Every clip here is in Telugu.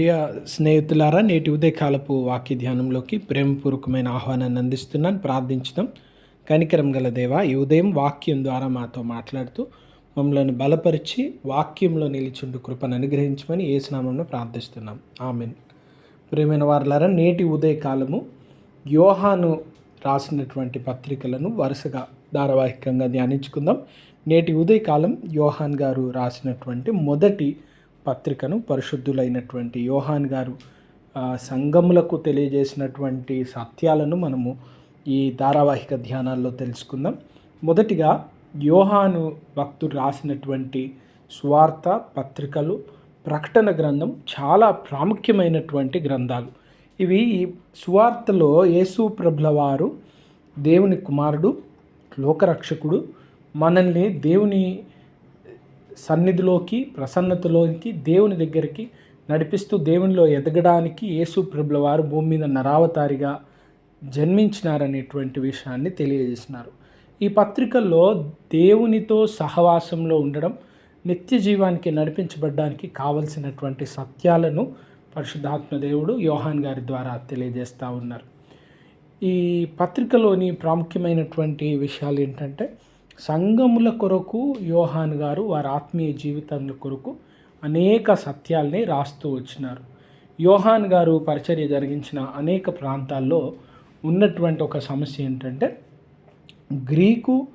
ప్రియ స్నేహితులారా నేటి ఉదయకాలపు వాక్య ధ్యానంలోకి ప్రేమపూర్వకమైన ఆహ్వానాన్ని అందిస్తున్నాను ప్రార్థించడం కనికరం గల దేవ ఈ ఉదయం వాక్యం ద్వారా మాతో మాట్లాడుతూ మమ్మల్ని బలపరిచి వాక్యంలో నిలిచుండు కృపను అనుగ్రహించమని ఏసునామంలో ప్రార్థిస్తున్నాం. ఆమెన్. ప్రియమైన వారులారా నేటి ఉదయకాలము యోహాను రాసినటువంటి పత్రికలను వరుసగా ధారావాహికంగా ధ్యానించుకుందాం. నేటి ఉదయకాలం యోహాన్ గారు రాసినటువంటి మొదటి పత్రికను పరిశుద్ధులైనటువంటి యోహాన్ గారు సంఘములకు తెలియజేసినటువంటి సత్యాలను మనము ఈ ధారావాహిక ధ్యానాల్లో తెలుసుకుందాం. మొదటిగా యోహాను భక్తుడు రాసినటువంటి స్వార్థ పత్రికలు ప్రకటన గ్రంథం చాలా ప్రాముఖ్యమైనటువంటి గ్రంథాలు. ఇవి ఈ సువార్తలో యేసు ప్రభుల వారు దేవుని కుమారుడు లోకరక్షకుడు మనల్ని దేవుని సన్నిధిలోకి ప్రసన్నతలోకి దేవుని దగ్గరికి నడిపిస్తూ దేవునిలో ఎదగడానికి యేసు ప్రభుల వారు భూమి మీద నరావతారిగా జన్మించినారనేటువంటి విషయాన్ని తెలియజేసినారు ఈ పత్రికల్లో దేవునితో సహవాసంలో ఉండడం నిత్య జీవానికి నడిపించబడడానికి కావలసినటువంటి సత్యాలను పరిశుద్ధాత్మ దేవుడు యోహాన్ గారి ద్వారా తెలియజేస్తూ ఉన్నారు. ఈ పత్రికలోని ప్రాముఖ్యమైనటువంటి విషయాలు ఏంటంటే సంఘముల కొరకు యోహాన్ గారు వారి ఆత్మీయ జీవితముల కొరకు అనేక సత్యాల్ని రాస్తూ వచ్చినారు. యోహాన్ గారు పరిచర్య జరిగించిన అనేక ప్రాంతాల్లో ఉన్నటువంటి ఒక సమస్య ఏంటంటే గ్రీకు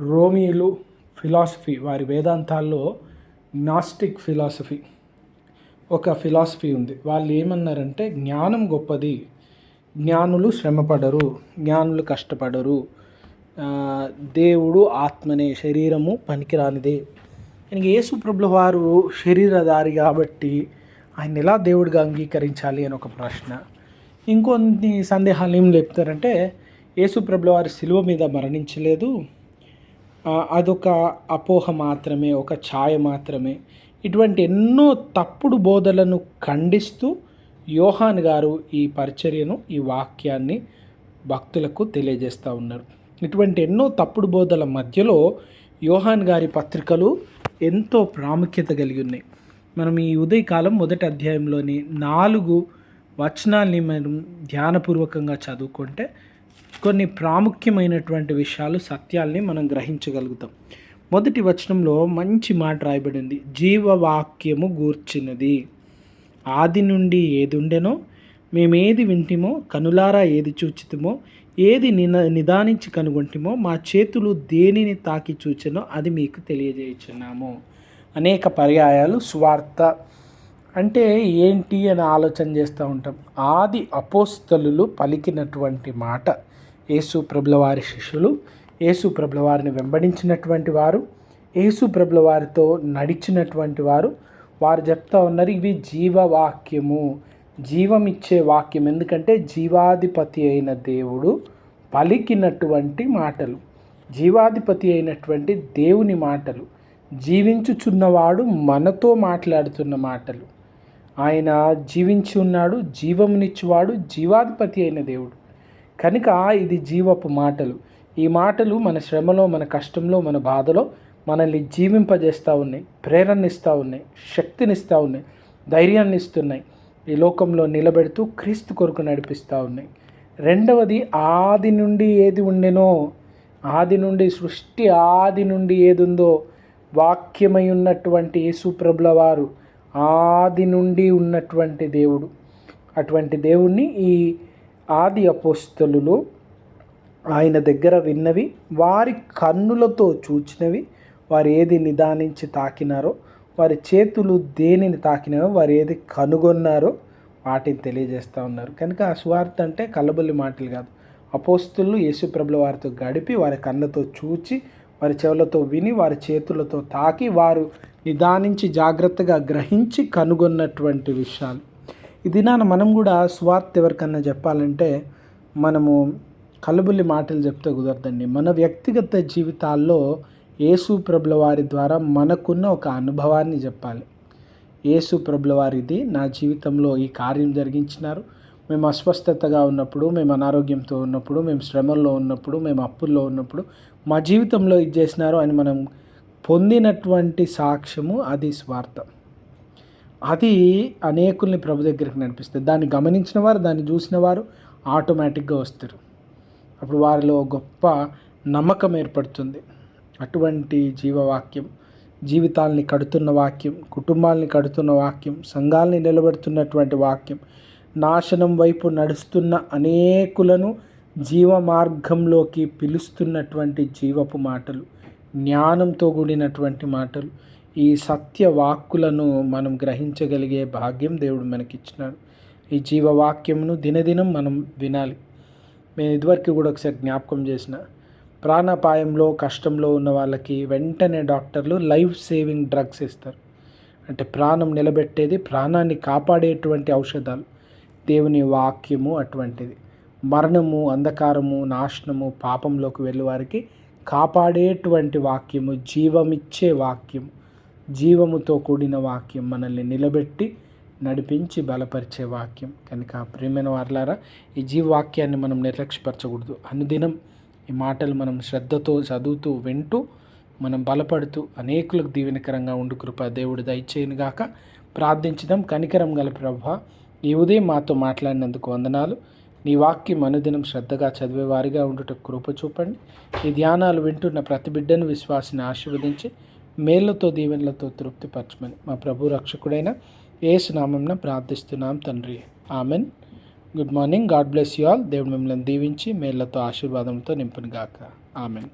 రోమియోలు ఫిలాసఫీ వారి వేదాంతాల్లో నాస్టిక్ ఫిలాసఫీ ఒక ఫిలాసఫీ ఉంది. వాళ్ళు ఏమన్నారంటే జ్ఞానం గొప్పది. జ్ఞానులు శ్రమపడరు. జ్ఞానులు కష్టపడరు. దేవుడు ఆత్మనే శరీరము పనికిరానిదే. ఇంక యేసు ప్రభుల వారు శరీరధారి కాబట్టి ఆయన ఎలా దేవుడిగా అంగీకరించాలి అని ఒక ప్రశ్న. ఇంకొన్ని సందేహాలు ఏం లేపుతారంటే యేసు ప్రభుల వారు శిలువ మీద మరణించలేదు. అదొక అపోహ మాత్రమే ఒక ఛాయ మాత్రమే. ఇటువంటి ఎన్నో తప్పుడు బోధలను ఖండిస్తూ యోహాన్ గారు ఈ పరిచర్యను ఈ వాక్యాన్ని భక్తులకు తెలియజేస్తూ ఉన్నారు. ఇటువంటి ఎన్నో తప్పుడు బోధల మధ్యలో యోహాన్ గారి పత్రికలు ఎంతో ప్రాముఖ్యత కలిగి ఉన్నాయి. మనం ఈ ఉదయకాలం మొదటి అధ్యాయంలోని నాలుగు వచనాల్ని మనం ధ్యానపూర్వకంగా చదువుకుంటే కొన్ని ప్రాముఖ్యమైనటువంటి విషయాలు సత్యాల్ని మనం గ్రహించగలుగుతాం. మొదటి వచనంలో మంచి మాట రాయబడింది. జీవవాక్యము గూర్చినది. ఆది నుండి ఏది ఉండెనో మేమేది వింటిమో కనులారా ఏది చూచితమో ఏది నిన నిదానించి కనుగొంటిమో మా చేతులు దేనిని తాకి చూచెనో అది మీకు తెలియజేయుచున్నాము. అనేక పర్యాయాలు స్వార్థ అంటే ఏంటి అని ఆలోచన చేస్తూ ఉంటాం. ఆది అపోస్తలులు పలికినటువంటి మాట యేసు ప్రభుల వారి శిష్యులు యేసు ప్రభుల వారిని వెంబడించినటువంటి వారు యేసు ప్రభుల వారితో నడిచినటువంటి వారు వారు చెప్తా ఉన్నారు ఇవి జీవవాక్యము. జీవం ఇచ్చే వాక్యం ఎందుకంటే జీవాధిపతి అయిన దేవుడు పలికినటువంటి మాటలు. జీవాధిపతి అయినటువంటి దేవుని మాటలు. జీవించుచున్నవాడు మనతో మాట్లాడుతున్న మాటలు. ఆయన జీవించి ఉన్నాడు జీవమునిచ్చువాడు జీవాధిపతి అయిన దేవుడు. కనుక ఇది జీవపు మాటలు. ఈ మాటలు మన శ్రమలో మన కష్టంలో మన బాధలో మనల్ని జీవింపజేస్తూ ఉన్నాయి ప్రేరణనిస్తూ ఉన్నాయి శక్తినిస్తూ ఉన్నాయి ధైర్యాన్ని ఇస్తున్నాయి ఈ లోకంలో నిలబెడుతూ క్రీస్తు కొరకు నడిపిస్తూ ఉన్నాయి. రెండవది ఆది నుండి ఏది ఉండెనో ఆది నుండి సృష్టి ఆది నుండి ఏది ఉందో వాక్యమై ఉన్నటువంటి యేసుప్రభుల వారు ఆది నుండి ఉన్నటువంటి దేవుడు. అటువంటి దేవుణ్ణి ఈ ఆది అపోస్తలు ఆయన దగ్గర విన్నవి వారి కన్నులతో చూచినవి వారు ఏది నిదానించి తాకినారో వారి చేతులు దేనిని తాకినారో వారు ఏది కనుగొన్నారో వాటిని తెలియజేస్తూ ఉన్నారు. కనుక ఆ సువార్త అంటే కలబల్లి మాటలు కాదు. అపోస్తులు యేసుప్రభుల వారితో గడిపి వారి కళ్ళతో చూచి వారి చెవులతో విని వారి చేతులతో తాకి వారు నిదానించి జాగ్రత్తగా గ్రహించి కనుగొన్నటువంటి విషయాలు. ఈ దినాన మనం కూడా స్వార్థ ఎవరికన్నా చెప్పాలంటే మనము కలుబుల్లి మాటలు చెప్తే కుదరదండి. మన వ్యక్తిగత జీవితాల్లో యేసు ప్రభుల వారి ద్వారా మనకున్న ఒక అనుభవాన్ని చెప్పాలి. యేసు ప్రభుల వారిది నా జీవితంలో ఈ కార్యం జరిగించినారు. మేము అస్వస్థతగా ఉన్నప్పుడు మేము అనారోగ్యంతో ఉన్నప్పుడు మేము శ్రమల్లో ఉన్నప్పుడు మేము అప్పుల్లో ఉన్నప్పుడు మా జీవితంలో ఇది చేసినారు అని మనం పొందినటువంటి సాక్ష్యము అది స్వార్థం. అది అనేకుల్ని ప్రభు దగ్గరికి నడిపిస్తుంది. దాన్ని గమనించిన వారు దాన్ని చూసిన వారు ఆటోమేటిక్గా వస్తారు. అప్పుడు వారిలో గొప్ప నమ్మకం ఏర్పడుతుంది. అటువంటి జీవవాక్యం జీవితాల్ని కడుతున్న వాక్యం కుటుంబాల్ని కడుతున్న వాక్యం సంఘాల్ని నిలబెడుతున్నటువంటి వాక్యం నాశనం వైపు నడుస్తున్న అనేకులను జీవ మార్గంలోకి పిలుస్తున్నటువంటి జీవపు మాటలు జ్ఞానంతో కూడినటువంటి మాటలు ఈ సత్య వాక్కులను మనం గ్రహించగలిగే భాగ్యం దేవుడు మనకిచ్చినాడు. ఈ జీవవాక్యమును దినదినం మనం వినాలి. మేము ఇదివరకు కూడా ఒకసారి జ్ఞాపకం చేసిన ప్రాణాపాయంలో కష్టంలో ఉన్న వాళ్ళకి వెంటనే డాక్టర్లు లైఫ్ సేవింగ్ డ్రగ్స్ ఇస్తారు. అంటే ప్రాణం నిలబెట్టేది ప్రాణాన్ని కాపాడేటువంటి ఔషధాలు. దేవుని వాక్యము అటువంటిది. మరణము అంధకారము నాశనము పాపంలోకి వెళ్ళేవారికి కాపాడేటువంటి వాక్యము జీవమిచ్చే వాక్యం జీవముతో కూడిన వాక్యం మనల్ని నిలబెట్టి నడిపించి బలపరిచే వాక్యం. కనుక ప్రియమైన వారులారా ఈ జీవవాక్యాన్ని మనం నిర్లక్ష్యపరచకూడదు. అనుదినం ఈ మాటలు మనం శ్రద్ధతో చదువుతూ వింటూ మనం బలపడుతూ అనేకులకు దీవెనకరంగా ఉండు కృప దేవుడు దయచేయను గాక. ప్రార్థించడం కనికరం గల ప్రభ ఈ ఉదయం మాతో మాట్లాడినందుకు వందనాలు. నీ వాక్యం అనుదినం శ్రద్ధగా చదివేవారిగా ఉండుట కృప చూపండి. ఈ ధ్యానాలు వింటున్న ప్రతి బిడ్డను విశ్వాసిని ఆశీర్వదించి మేళ్ళతో దీవెనలతో తృప్తిపరచమని మా ప్రభు రక్షకుడైన ఏసునామంన ప్రార్థిస్తున్నాం తండ్రి. Amen. Good morning God bless you all దేవుడు మిమ్మల్ని దీవించి మేళ్ళతో ఆశీర్వాదంతో నింపును గాక ఆమెన్